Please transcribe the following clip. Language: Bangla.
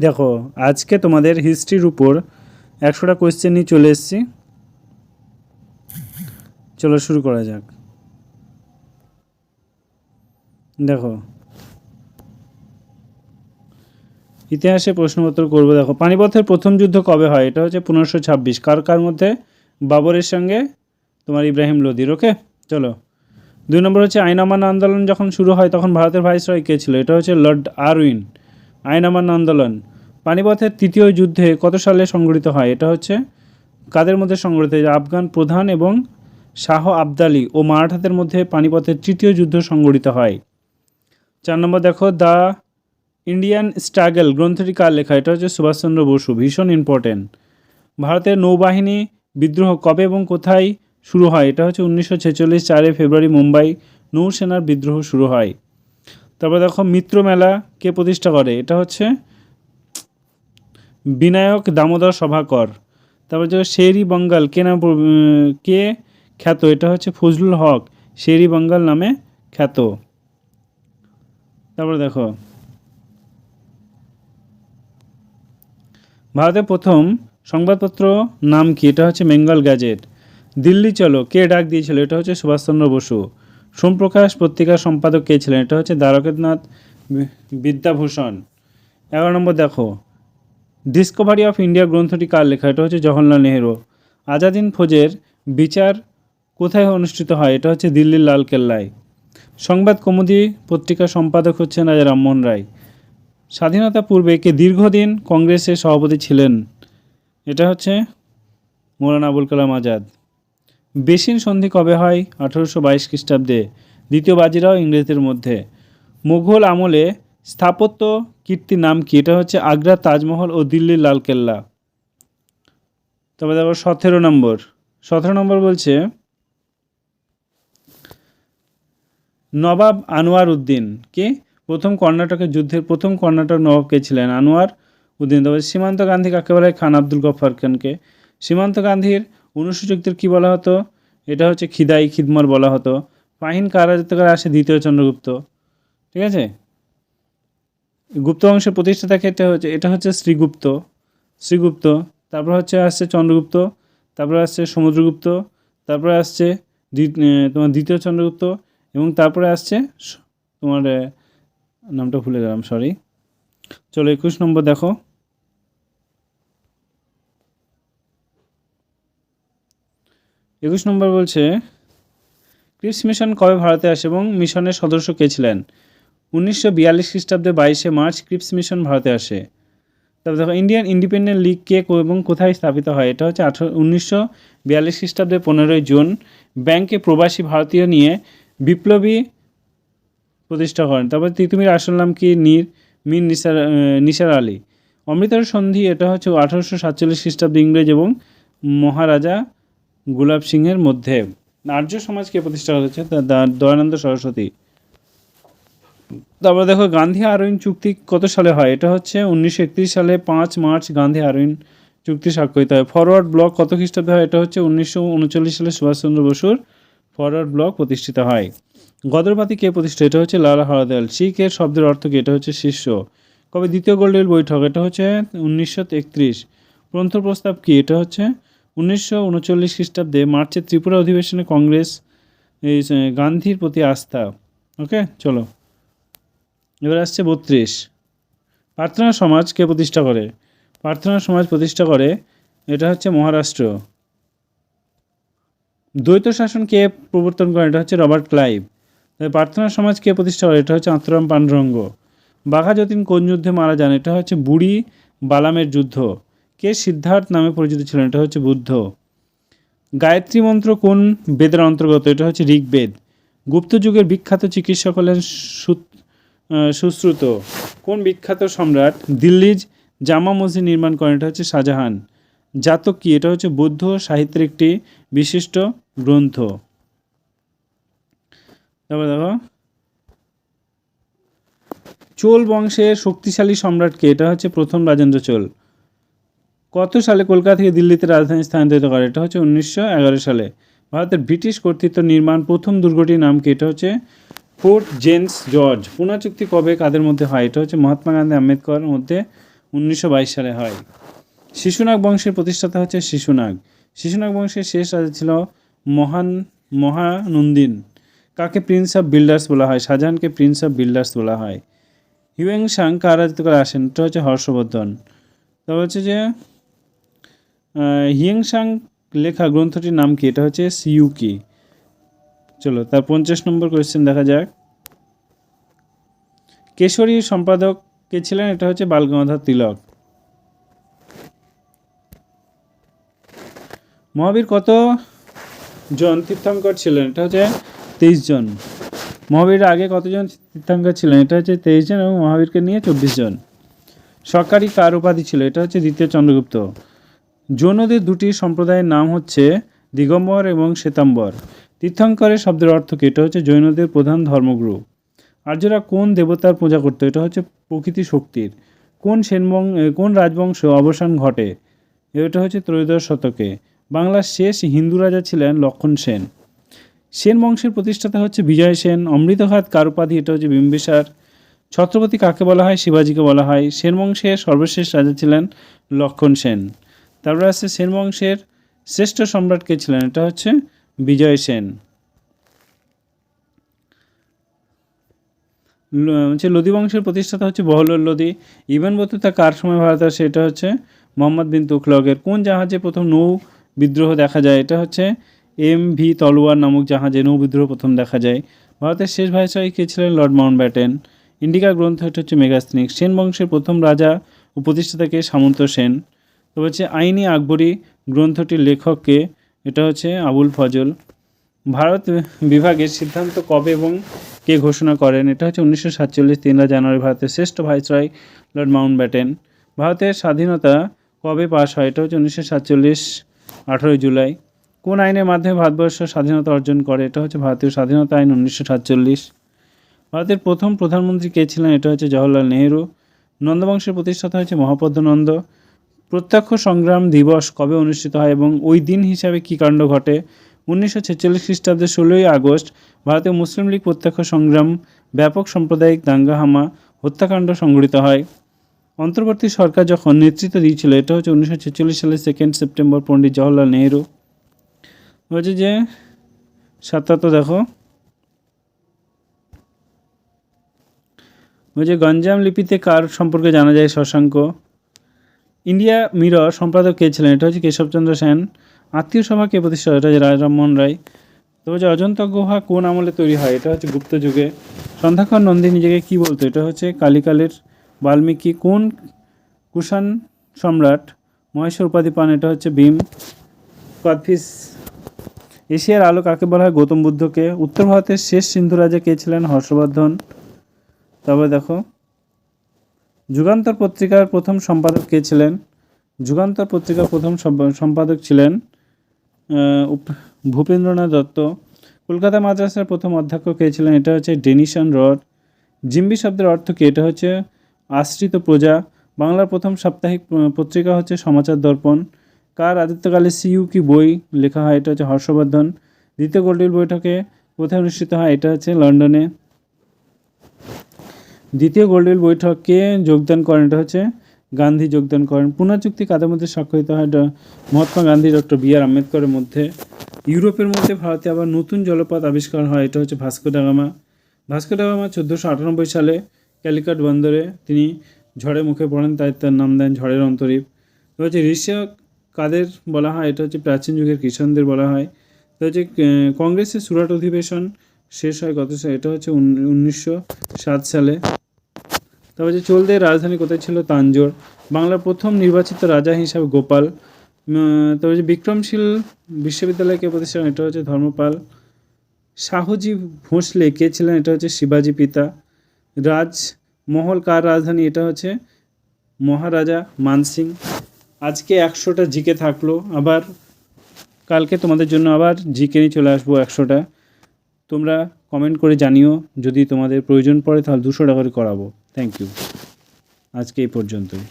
দেখো, আজকে তোমাদের হিস্ট্রির উপর একশোটা কোয়েশ্চেন নিয়ে চলে এসেছি। চলো শুরু করা যাক। দেখো, ইতিহাসে প্রশ্নপত্র করব। দেখো, পানিপথের প্রথম যুদ্ধ কবে হয়? এটা হচ্ছে পনেরোশো ছাব্বিশ। কার কার মধ্যে? বাবরের সঙ্গে তোমার ইব্রাহিম লোদির, ওকে? চলো। দুই নম্বর হচ্ছে আইন অমান্য আন্দোলন যখন শুরু হয়, তখন ভারতের ভাইসরয় কে ছিল? এটা হচ্ছে লর্ড আরউইন। আইন অমান্য আন্দোলন। পানিপথের তৃতীয় যুদ্ধে কত সালে সংঘটিত হয়? এটা হচ্ছে কাদের মধ্যে হয় আফগান প্রধান এবং শাহ আবদালি ও মারাঠাদের মধ্যে পানিপথের তৃতীয় যুদ্ধ সংঘটিত হয়। চার নম্বর দেখো, দ্য ইন্ডিয়ান স্ট্রাগল গ্রন্থটি কার লেখা? এটা হচ্ছে সুভাষচন্দ্র বসু, ভীষণ ইম্পর্টেন্ট ভারতের নৌবাহিনী বিদ্রোহ কবে এবং কোথায় শুরু হয়? এটা হচ্ছে উনিশশো ছেচল্লিশ চারে ফেব্রুয়ারি, মুম্বাই নৌসেনার বিদ্রোহ শুরু হয়। তারপর দেখো, মিত্র মেলা কে প্রতিষ্ঠা করে? এটা হচ্ছে বিনায়ক দামোদর সভাকর। তারপর যে শেরি বঙ্গাল, কে নাম কে খ্যাত? এটা হচ্ছে ফজলুল হক, শেরি বঙ্গাল নামে খ্যাত। তারপর দেখো, ভারতের প্রথম সংবাদপত্র নাম কি? এটা হচ্ছে বেঙ্গল গ্যাজেট। দিল্লি চলো, কে ডাক দিয়েছিল? এটা হচ্ছে সুভাষচন্দ্র বসু। সোমপ্রকাশ পত্রিকার সম্পাদক কে ছিলেন? এটা হচ্ছে দ্বারকেন্দ্রনাথ বিদ্যাভূষণ। এগারো নম্বর দেখো ডিসকভারি অফ ইন্ডিয়া গ্রন্থটি কার লেখা? এটা হচ্ছে জওহরলাল নেহেরু। আজাদিন ফৌজের বিচার কোথায় অনুষ্ঠিত হয়? এটা হচ্ছে দিল্লির লালকেল্লায় সংবাদ কৌমুদি পত্রিকার সম্পাদক হচ্ছেন রাজা রামমোহন রায়। স্বাধীনতা পূর্বে কে দীর্ঘদিন কংগ্রেসের সভাপতি ছিলেন, এটা হচ্ছে মৌলানা আবুল কালাম আজাদ। বেসিন সন্ধি কবে হয়? আঠারোশো বাইশ খ্রিস্টাব্দে। দ্বিতীয় বাজিরাও ইংরেজদের মধ্যে। মুঘল আমলে স্থাপত্য কীর্তির নাম কি? এটা হচ্ছে আগ্রা, তাজমহল ও দিল্লির লালকেল্লা। তবে দেখো সতেরো নম্বর। সতেরো নম্বর বলছে, নবাব আনোয়ার উদ্দিন। কে? প্রথম কর্ণাটকের যুদ্ধের, প্রথম কর্ণাটক নবাব কে ছিলেন? আনোয়ার উদ্দিন। তবে সীমান্ত গান্ধী কাকে বলা হয়? খান আব্দুল গফ্ফার খানকে সীমান্ত গান্ধীর অনুসূচিকদের কী বলা হতো? এটা হচ্ছে খিদাই খিদমর বলা হতো। ফাহিন কার আসে দ্বিতীয় চন্দ্রগুপ্ত। ঠিক আছে? গুপ্ত বংশের প্রতিষ্ঠাতা ক্ষেত্রে হচ্ছে এটা হচ্ছে শ্রীগুপ্ত। শ্রীগুপ্ত, তারপর হচ্ছে আসছে চন্দ্রগুপ্ত, তারপরে আসছে সমুদ্রগুপ্ত, তারপরে আসছে তোমার দ্বিতীয় চন্দ্রগুপ্ত, এবং তারপরে আসছে তোমার নামটা ভুলে গেলাম সরি চলো একুশ নম্বর দেখো। একুশ নম্বর বলছে ক্রিপস মিশন কবে ভারতে আসে এবং মিশনের সদস্য কে ছিলেন? উনিশশো বিয়াল্লিশ খ্রিস্টাব্দে বাইশে মার্চ ক্রিপস মিশন ভারতে আসে। তারপর দেখো, ইন্ডিয়ান ইন্ডিপেন্ডেন্ট লিগ কে এবং কোথায় স্থাপিত হয়, এটা হচ্ছে আঠারো, উনিশশো বিয়াল্লিশ খ্রিস্টাব্দে পনেরোই জুন, ব্যাংকে প্রবাসী ভারতীয় নিয়ে বিপ্লবী প্রতিষ্ঠা করেন তারপর তিতুমির আসল নাম কি? নীর, মীর নিসার নিসার আলী। অমৃতসর সন্ধি, এটা হচ্ছে আঠারোশো সাতচল্লিশ খ্রিস্টাব্দে ইংরেজ এবং মহারাজা গুলাব সিংহের মধ্যে। আর্য সমাজকে প্রতিষ্ঠা করেছে? দয়ানন্দ সরস্বতী। তারপরে দেখো গান্ধী আরউইন চুক্তি কত সালে হয়? এটা হচ্ছে উনিশশো একত্রিশ সালে পাঁচ মার্চ গান্ধী আরউইন চুক্তি স্বাক্ষরিত হয়। ফরওয়ার্ড ব্লক কত খ্রিস্টাব্দে হয়? এটা হচ্ছে উনিশশো উনচল্লিশ সালে সুভাষচন্দ্র বসুর ফরওয়ার্ড ব্লক প্রতিষ্ঠিত হয়। গদরপাতি কে প্রতিষ্ঠা এটা হচ্ছে লালা হরদয়াল। শিখের শব্দের অর্থ কি? এটা হচ্ছে শিষ্য। কবে দ্বিতীয় গোল্ডেল বৈঠক? এটা হচ্ছে উনিশশো একত্রিশ। গ্রন্থ প্রস্তাব কি? এটা হচ্ছে উনিশশো উনচল্লিশ খ্রিস্টাব্দে মার্চের ত্রিপুরা অধিবেশনে কংগ্রেস গান্ধীর প্রতি আস্থা। ওকে? চলো। এবার আসছে বত্রিশ। প্রার্থনা সমাজ কে প্রতিষ্ঠা করে? প্রার্থনা সমাজ প্রতিষ্ঠা করে এটা হচ্ছে মহারাষ্ট্র। দ্বৈত শাসন কে প্রবর্তন করে এটা হচ্ছে রবার্ট ক্লাইভ। প্রার্থনা সমাজ কে প্রতিষ্ঠা করে? এটা হচ্ছে আত্মরাম পাণ্ডরঙ্গ। বাঘা যতীন কোন যুদ্ধে মারা যান? এটা হচ্ছে বুড়ি বালামের যুদ্ধ। কে সিদ্ধার্থ নামে পরিচিত ছিলেন? এটা হচ্ছে বুদ্ধ। গায়ত্রী মন্ত্র কোন বেদের অন্তর্গত? এটা হচ্ছে ঋগ্বেদ। গুপ্ত যুগের বিখ্যাত চিকিৎসক হলেন সু- আহ, সুশ্রুত। কোন বিখ্যাত সম্রাট দিল্লির জামা মসজিদ নির্মাণ করেন? এটা হচ্ছে শাহজাহান। জাতক কি? এটা হচ্ছে বৌদ্ধ সাহিত্যের একটি বিশিষ্ট গ্রন্থ। তারপর দেখো। চোল বংশের শক্তিশালী সম্রাটকে এটা হচ্ছে প্রথম রাজেন্দ্র চোল। কত সালে কলকাতা থেকে দিল্লিতে রাজধানী স্থানান্তরিত করে? এটা হচ্ছে উনিশশো এগারো সালে। ভারতের ব্রিটিশ কর্তৃত্ব নির্মাণ প্রথম দুর্গটির নাম কি? এটা হচ্ছে ফোর্ট জেমস জর্জ। পুনা চুক্তি কবে কাদের মধ্যে হয়? এটা হচ্ছে মহাত্মা গান্ধী আম্বেদকর মধ্যে উনিশশো বাইশ সালে হয়। শিশুনাগ বংশের প্রতিষ্ঠাতা হচ্ছে শিশুনাগ। শিশুনাগ বংশের শেষ রাজা ছিল মহান, মহানন্দিন। কাকে প্রিন্স অফ বিল্ডার্স বলা হয়? শাহজাহানকে প্রিন্স অফ বিল্ডার্স বলা হয়। হিউয়েং সাং কার করে আসেন? এটা হচ্ছে হর্ষবর্ধন। তারপর হচ্ছে যে হিয়েং সাং লেখা গ্রন্থটির নাম কি? এটা হচ্ছে সিইউকি চলো, তার পঞ্চাশ নম্বর কোয়েশ্চেন দেখা যাক। কেশরী সম্পাদক কে ছিলেন? এটা হচ্ছে বালগঙ্গাধর তিলক। মহাবীর কত জন তীর্থঙ্কর ছিলেন? এটা হচ্ছে তেইশ জন। মহাবীর আগে কতজন তীর্থঙ্কর ছিলেন? এটা হচ্ছে তেইশ জন এবং মহাবীরকে নিয়ে চব্বিশ জন। সরকারি কার উপাধি ছিল? এটা হচ্ছে দ্বিতীয় চন্দ্রগুপ্ত। জৈনদের দুটি সম্প্রদায়ের নাম হচ্ছে দিগম্বর এবং শ্বেতাম্বর। তীর্থঙ্করের শব্দের অর্থ কি? এটা হচ্ছে জৈনদের প্রধান ধর্মগুরু। আর্যরা কোন দেবতার পূজা করতো? এটা হচ্ছে প্রকৃতি শক্তির। কোন সেনবং কোন রাজবংশ অবসান ঘটে? এটা হচ্ছে ত্রয়োদশ শতকে। বাংলার শেষ হিন্দু রাজা ছিলেন লক্ষণ সেন। সেন বংশের প্রতিষ্ঠাতা হচ্ছে বিজয় সেন। অমৃতঘাত কার উপাধি এটা হচ্ছে বিম্বিসার। ছত্রপতি কাকে বলা হয়? শিবাজীকে বলা হয়। সেন বংশের সর্বশেষ রাজা ছিলেন লক্ষণ সেন। তারপরে আছে সেন বংশের শ্রেষ্ঠ সম্রাট কে ছিলেন? এটা হচ্ছে বিজয় সেন। হচ্ছে লোদি বংশের প্রতিষ্ঠাতা হচ্ছে বহলুল লোদি। ইভেন বতুতা কার সময় ভারত আসে? এটা হচ্ছে মোহাম্মদ বিন তুখলকের কোন জাহাজে প্রথম নৌ বিদ্রোহ দেখা যায়? এটা হচ্ছে এম ভি তলোয়ার নামক জাহাজে নৌ বিদ্রোহ প্রথম দেখা যায়। ভারতের শেষ ভাইসরয় কে ছিলেন? লর্ড মাউন্ট ব্যাটেন ইন্ডিকা গ্রন্থ এটা হচ্ছে মেগাস্তিনিক সেন বংশের প্রথম রাজা ও প্রতিষ্ঠাতাকে সামন্ত সেন। তো হচ্ছে আইনি আকবরী গ্রন্থটির লেখককে এটা হচ্ছে আবুল ফজল। ভারত বিভাগের সিদ্ধান্ত কবে এবং কে ঘোষণা করেন? এটা হচ্ছে উনিশশো সাতচল্লিশ তিনরা জানুয়ারি ভারতের শ্রেষ্ঠ ভাইসরয় লর্ড মাউন্ট ব্যাটেন ভারতের স্বাধীনতা কবে পাশ হয়? এটা হচ্ছে উনিশশো সাতচল্লিশ আঠেরোই জুলাই। কোন আইনের মাধ্যমে ভারতবর্ষ স্বাধীনতা অর্জন করে? এটা হচ্ছে ভারতীয় স্বাধীনতা আইন উনিশশো সাতচল্লিশ। ভারতের প্রথম প্রধানমন্ত্রী কে ছিলেন? এটা হচ্ছে জওহরলাল নেহেরু। নন্দবংশের প্রতিষ্ঠাতা হচ্ছে মহাপদ্ম নন্দ প্রত্যক্ষ সংগ্রাম দিবস কবে অনুষ্ঠিত হয় এবং ওই দিন হিসাবে কী কাণ্ড ঘটে? উনিশশো ছেচল্লিশ খ্রিস্টাব্দের ষোলোই আগস্ট ভারতীয় মুসলিম লীগ প্রত্যক্ষ সংগ্রাম ব্যাপক সাম্প্রদায়িক দাঙ্গাহামা হত্যাকাণ্ড সংঘটিত হয়। অন্তর্বর্তী সরকার যখন নেতৃত্ব দিয়েছিল, এটা হচ্ছে উনিশশো ছেচল্লিশ সালের সেকেন্ড সেপ্টেম্বর পণ্ডিত জওহরলাল নেহরু। বলছে যে সাতাত্ত দেখো। বলছে, গঞ্জাম লিপিতে কার সম্পর্কে জানা যায় শশাঙ্ক? ইন্ডিয়া মিরর সম্পাদক কে ছিলেন? এটা হচ্ছে কেশবচন্দ্র সেন। আত্মীয় সভা কে প্রতিষ্ঠা এটা হচ্ছে রাজরামমোহন রায়। তো হচ্ছে অজন্তা গুহা কোন আমলে তৈরি হয়? এটা হচ্ছে গুপ্ত যুগে। সন্ধ্যাকর নন্দী নিজেকে কি বলতো? এটা হচ্ছে কালিকালের বাল্মীকি কোন কুষাণ সম্রাট মহেশ্বর উপাধি পান? এটা হচ্ছে ভীম কদফিস। এশিয়ার আলো কাকে বলা হয়? গৌতম বুদ্ধকে। উত্তর ভারতের শেষ সিন্ধু রাজা কে ছিলেন? হর্ষবর্ধন। তারপরে দেখো যুগান্তর পত্রিকার প্রথম সম্পাদক কে ছিলেন? যুগান্তর পত্রিকার প্রথম সম্পাদক ছিলেন ভূপেন্দ্রনাথ দত্ত। কলকাতা মাদ্রাসার প্রথম অধ্যক্ষ কে ছিলেন? এটা হচ্ছে ডেনিশন রড। জিম্বি শব্দের অর্থ কি? এটা হচ্ছে আশ্রিত প্রজা। বাংলার প্রথম সাপ্তাহিক পত্রিকা হচ্ছে সমাচার দর্পণ। কার রাজত্বকালে সিইউ কি বই লেখা হয়? এটা হচ্ছে হর্ষবর্ধন। দ্বিতীয় গোল্ডেল বৈঠকে কোথায় অনুষ্ঠিত হয়? এটা হচ্ছে লন্ডনে। দ্বিতীয় গোল্ডেল বৈঠকে যোগদান করেন, এটা হচ্ছে গান্ধী যোগদান করেন। পুনা চুক্তি কাদের মধ্যে স্বাক্ষরিত হয়? Mahatma Gandhi, doctor B R আম্বেদকরের মধ্যে। ইউরোপের মধ্যে ভারতে আবার নতুন জলপথ আবিষ্কার হয়, এটা হচ্ছে ভাস্কো ডাগামা ভাস্কো ডাগামা চোদ্দোশো আটানব্বই সালে ক্যালিকাট বন্দরে তিনি ঝড়ে মুখে পড়েন, তাই তার নাম দেন ঝড়ের অন্তরীপ। তো হচ্ছে ঋষক কাদের বলা হয়? এটা হচ্ছে প্রাচীন যুগের কৃষণদের বলা হয়। তো হচ্ছে কংগ্রেসের সুরাট অধিবেশন শেষ হয় কত এটা হচ্ছে উনিশশো সাত সালে। তারপর যে চলতে রাজধানী কোথায় ছিল? তাঞ্জোর। বাংলার প্রথম নির্বাচিত রাজা হিসাবে গোপাল। তারপর যে বিক্রমশীল বিশ্ববিদ্যালয়কে প্রতিষ্ঠা করেন, এটা হচ্ছে ধর্মপাল। শাহজি ভোঁসলে কে ছিলেন? এটা হচ্ছে শিবাজি পিতা। রাজমহল কার রাজধানী? এটা হচ্ছে মহারাজা মানসিং আজকে একশোটা জিকে থাকল। আবার কালকে তোমাদের জন্য আবার জিকে নিয়ে চলে আসব একশোটা। তোমরা কমেন্ট করে জানিও। যদি তোমাদের প্রয়োজন পড়ে তাহলে দুশো টাকা করে করাবো। থ্যাংক ইউ আজকে এই পর্যন্তই।